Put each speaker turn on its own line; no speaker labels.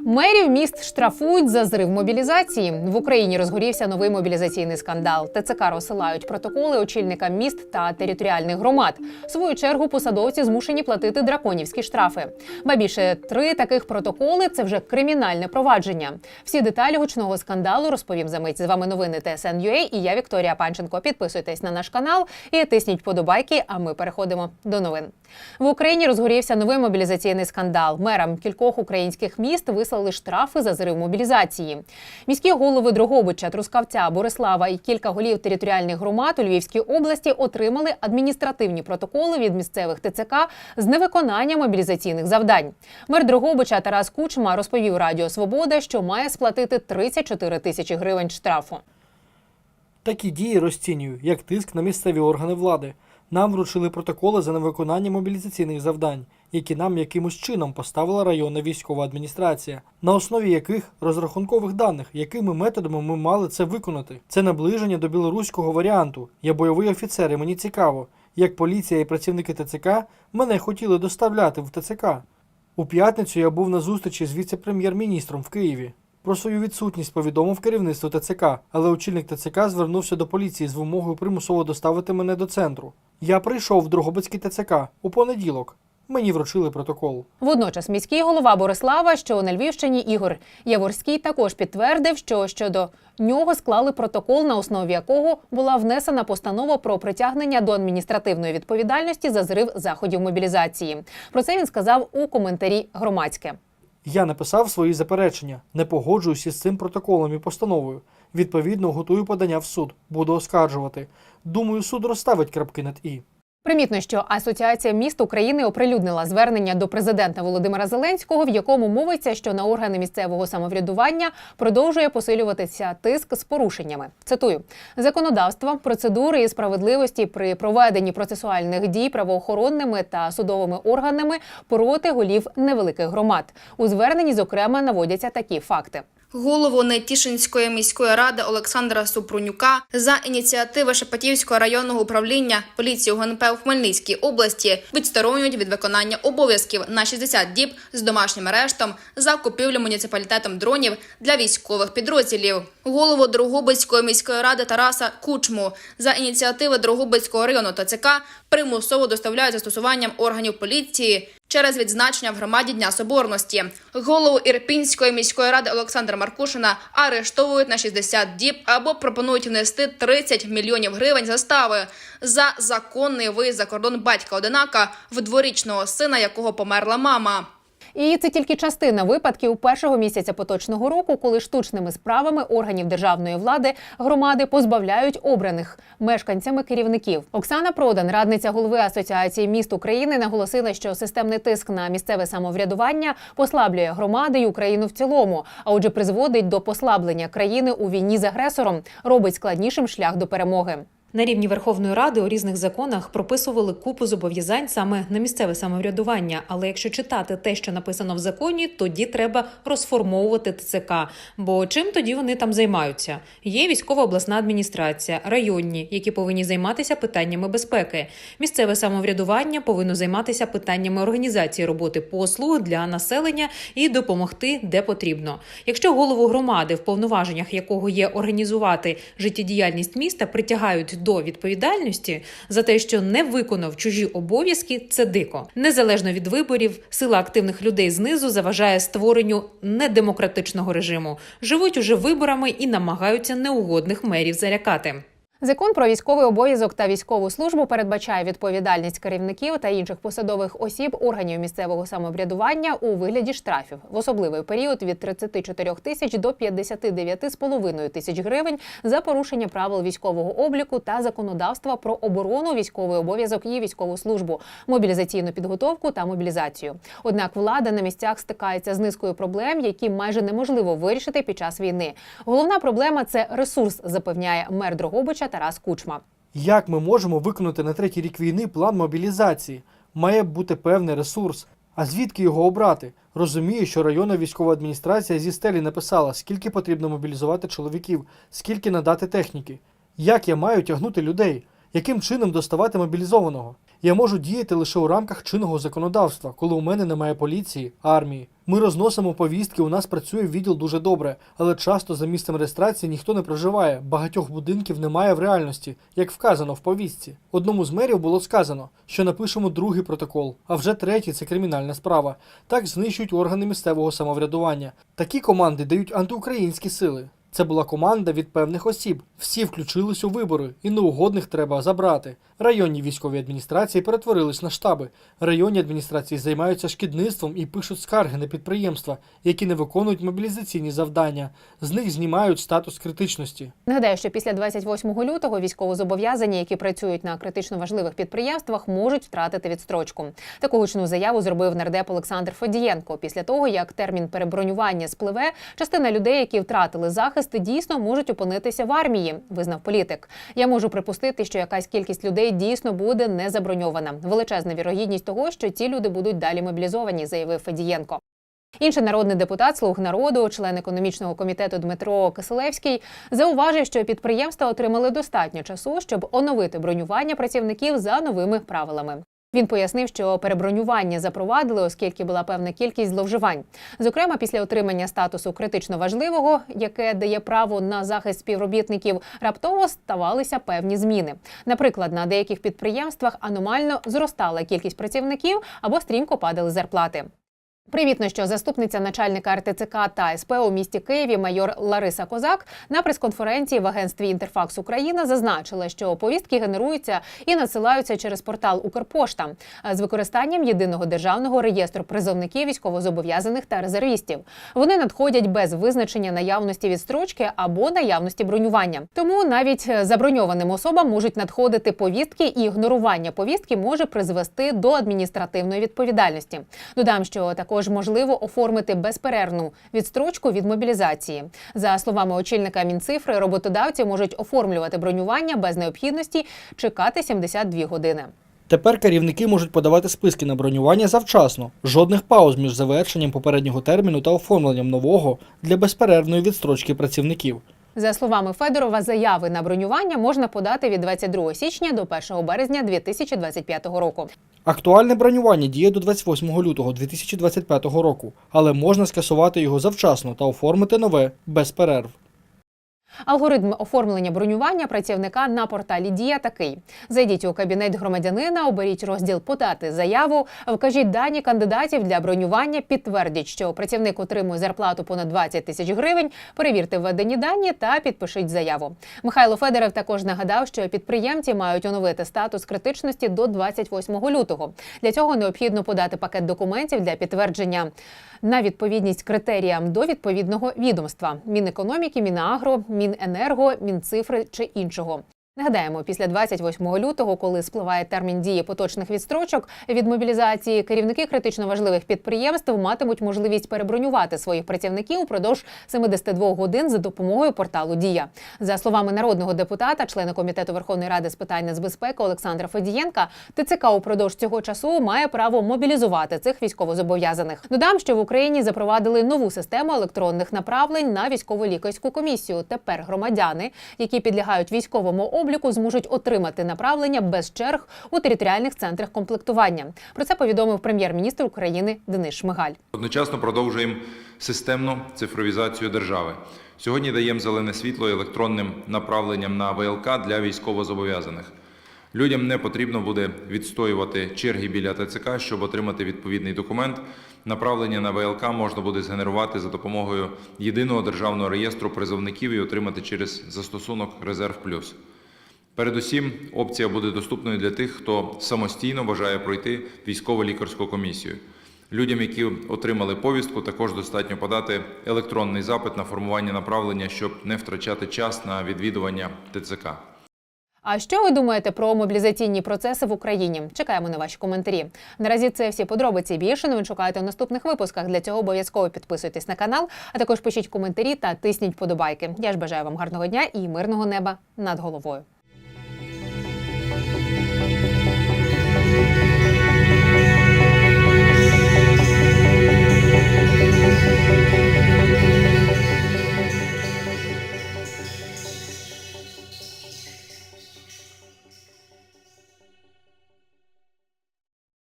Мерів міст штрафують за зрив мобілізації. В Україні розгорівся новий мобілізаційний скандал. ТЦК розсилають протоколи очільникам міст та територіальних громад. В свою чергу посадовці змушені платити драконівські штрафи. Ба більше три таких протоколи це вже кримінальне провадження. Всі деталі гучного скандалу розповім за мить. З вами новини ТСН.UA і я Вікторія Панченко. Підписуйтесь на наш канал і тисніть подобайки. А ми переходимо до новин. В Україні розгорівся новий мобілізаційний скандал. Мерам кількох українських міст вислали штрафи за зрив мобілізації. Міські голови Дрогобича, Трускавця, Борислава і кілька голів територіальних громад у Львівській області отримали адміністративні протоколи від місцевих ТЦК з невиконання мобілізаційних завдань. Мер Дрогобича Тарас Кучма розповів Радіо Свобода, що має сплатити 34 тисячі гривень штрафу.
Такі дії розцінюю як тиск на місцеві органи влади. Нам вручили протоколи за невиконання мобілізаційних завдань, які нам якимось чином поставила районна військова адміністрація, на основі яких розрахункових даних, якими методами ми мали це виконати. Це наближення до білоруського варіанту. Я бойовий офіцер, і мені цікаво, як поліція і працівники ТЦК мене хотіли доставляти в ТЦК. У п'ятницю я був на зустрічі з віце-прем'єр-міністром в Києві. Про свою відсутність повідомив керівництво ТЦК, але очільник ТЦК звернувся до поліції з вимогою примусово доставити мене до центру. Я прийшов в Дрогобицький ТЦК у понеділок. Мені вручили протокол.
Водночас міський голова Борислава, що на Львівщині Ігор Яворський, також підтвердив, що щодо нього склали протокол, на основі якого була внесена постанова про притягнення до адміністративної відповідальності за зрив заходів мобілізації. Про це він сказав у коментарі громадське.
Я написав свої заперечення, не погоджуюся з цим протоколом і постановою. Відповідно, готую подання в суд, буду оскаржувати. Думаю, суд розставить крапки над і.
Примітно, що Асоціація міст України оприлюднила звернення до президента Володимира Зеленського, в якому мовиться, що на органи місцевого самоврядування продовжує посилюватися тиск з порушеннями. Цитую законодавство, процедури і справедливості при проведенні процесуальних дій правоохоронними та судовими органами проти голів невеликих громад. У зверненні зокрема наводяться такі факти.
Голову Нетішинської міської ради Олександра Супрунюка за ініціативи Шепетівського районного управління поліції ГНП у Хмельницькій області відсторонюють від виконання обов'язків на 60 діб з домашнім арештом за купівлю муніципалітетом дронів для військових підрозділів. Голову Дрогобицької міської ради Тараса Кучму за ініціативи Дрогобицького району ТЦК примусово доставляють застосуванням органів поліції через відзначення в громаді Дня Соборності. Голову Ірпінської міської ради Олександра Маркушина арештовують на 60 діб або пропонують внести 30 мільйонів гривень застави за законний виїзд за кордон батька одинака в дворічного сина, якого померла мама.
І це тільки частина випадків першого місяця поточного року, коли штучними справами органів державної влади громади позбавляють обраних мешканцями керівників. Оксана Продан, радниця голови Асоціації міст України, наголосила, що системний тиск на місцеве самоврядування послаблює громади і Україну в цілому, а отже, призводить до послаблення країни у війні з агресором, робить складнішим шлях до перемоги.
На рівні Верховної Ради у різних законах прописували купу зобов'язань саме на місцеве самоврядування. Але якщо читати те, що написано в законі, тоді треба розформовувати ТЦК. Бо чим тоді вони там займаються? Є військова обласна адміністрація, районні, які повинні займатися питаннями безпеки. Місцеве самоврядування повинно займатися питаннями організації роботи послуг для населення і допомогти де потрібно. Якщо голову громади, в повноваженнях якого є організувати життєдіяльність міста, притягають до відповідальності за те, що не виконав чужі обов'язки, це дико. Незалежно від виборів, сила активних людей знизу заважає створенню недемократичного режиму. Живуть уже виборами і намагаються неугодних мерів залякати.
Закон про військовий обов'язок та військову службу передбачає відповідальність керівників та інших посадових осіб органів місцевого самоврядування у вигляді штрафів в особливий період від 34 тисяч до 59,5 тисяч гривень за порушення правил військового обліку та законодавства про оборону, військовий обов'язок і військову службу, мобілізаційну підготовку та мобілізацію. Однак влада на місцях стикається з низкою проблем, які майже неможливо вирішити під час війни. Головна проблема це ресурс, запевняє мер Дрогобича Тарас Кучма.
Як ми можемо виконати на третій рік війни план мобілізації? Має бути певний ресурс. А звідки його обрати? Розумію, що районна військова адміністрація зі стелі написала, скільки потрібно мобілізувати чоловіків, скільки надати техніки. Як я маю тягнути людей? Яким чином доставати мобілізованого? Я можу діяти лише у рамках чинного законодавства, коли у мене немає поліції, армії. Ми розносимо повістки, у нас працює відділ дуже добре, але часто за місцем реєстрації ніхто не проживає. Багатьох будинків немає в реальності, як вказано в повістці. Одному з мерів було сказано, що напишемо другий протокол, а вже третій це кримінальна справа. Так знищують органи місцевого самоврядування. Такі команди дають антиукраїнські сили. Це була команда від певних осіб. Всі включились у вибори, і неугодних треба забрати. Районні військові адміністрації перетворились на штаби. Районні адміністрації займаються шкідництвом і пишуть скарги на підприємства, які не виконують мобілізаційні завдання. З них знімають статус критичності.
Нагадаю, що після 28 лютого військовозобов'язані, які працюють на критично важливих підприємствах, можуть втратити відстрочку. Таку гучну заяву зробив нардеп Олександр Федієнко. Після того, як термін перебронювання спливе, частина людей, які втратили захист, дійсно можуть опинитися в армії, визнав політик. Я можу припустити, що якась кількість людей дійсно буде не заброньована. Величезна вірогідність того, що ці люди будуть далі мобілізовані, заявив Федієнко. Інший народний депутат слуг народу, член економічного комітету Дмитро Киселевський, зауважив, що підприємства отримали достатньо часу, щоб оновити бронювання працівників за новими правилами. Він пояснив, що перебронювання запровадили, оскільки була певна кількість зловживань. Зокрема, після отримання статусу критично важливого, яке дає право на захист співробітників, раптово ставалися певні зміни. Наприклад, на деяких підприємствах аномально зростала кількість працівників або стрімко падали зарплати. Примітно, що заступниця начальника РТЦК та СП у місті Києві майор Лариса Козак на прес-конференції в агентстві Інтерфакс Україна зазначила, що повістки генеруються і надсилаються через портал Укрпошта з використанням єдиного державного реєстру призовників військовозобов'язаних та резервістів. Вони надходять без визначення наявності відстрочки або наявності бронювання. Тому навіть заброньованим особам можуть надходити повістки, і ігнорування повістки може призвести до адміністративної відповідальності. Додам, що також можливо оформити безперервну відстрочку від мобілізації. За словами очільника Мінцифри, роботодавці можуть оформлювати бронювання без необхідності чекати 72 години.
Тепер керівники можуть подавати списки на бронювання завчасно, жодних пауз між завершенням попереднього терміну та оформленням нового для безперервної відстрочки працівників.
За словами Федорова, заяви на бронювання можна подати від 22 січня до 1 березня 2025 року.
Актуальне бронювання діє до 28 лютого 2025 року, але можна скасувати його завчасно та оформити нове без перерв.
Алгоритм оформлення бронювання працівника на порталі Дія такий: зайдіть у кабінет громадянина, оберіть розділ Подати заяву, вкажіть дані кандидатів для бронювання, підтвердіть, що працівник отримує зарплату понад 20 тисяч гривень. Перевірте введені дані та підпишіть заяву. Михайло Федоров також нагадав, що підприємці мають оновити статус критичності до 28 лютого. Для цього необхідно подати пакет документів для підтвердження на відповідність критеріям до відповідного відомства Мінекономіки, Мінагро, Міненерго, Мінцифри чи іншого. Нагадаємо, після 28 лютого, коли спливає термін дії поточних відстрочок від мобілізації, керівники критично важливих підприємств матимуть можливість перебронювати своїх працівників упродовж 72 годин за допомогою порталу Дія. За словами народного депутата, члена комітету Верховної Ради з питань нацбезпеки Олександра Федієнка, ТЦК упродовж цього часу має право мобілізувати цих військовозобов'язаних. Додам, що в Україні запровадили нову систему електронних направлень на військово лікарську комісію. Тепер громадяни, які підлягають військовому обліку, зможуть отримати направлення без черг у територіальних центрах комплектування. Про це повідомив прем'єр-міністр України Денис Шмигаль.
Одночасно продовжуємо системну цифровізацію держави. Сьогодні даємо зелене світло електронним направленням на ВЛК для військовозобов'язаних. Людям не потрібно буде відстоювати черги біля ТЦК, щоб отримати відповідний документ. Направлення на ВЛК можна буде згенерувати за допомогою єдиного державного реєстру призовників і отримати через застосунок Резерв Плюс. Передусім, опція буде доступною для тих, хто самостійно бажає пройти військово-лікарську комісію. Людям, які отримали повістку, також достатньо подати електронний запит на формування направлення, щоб не втрачати час на відвідування ТЦК.
А що ви думаєте про мобілізаційні процеси в Україні? Чекаємо на ваші коментарі. Наразі це всі подробиці. Більше новин шукайте в наступних випусках. Для цього обов'язково підписуйтесь на канал, а також пишіть коментарі та тисніть подобайки. Я ж бажаю вам гарного дня і мирного неба над головою.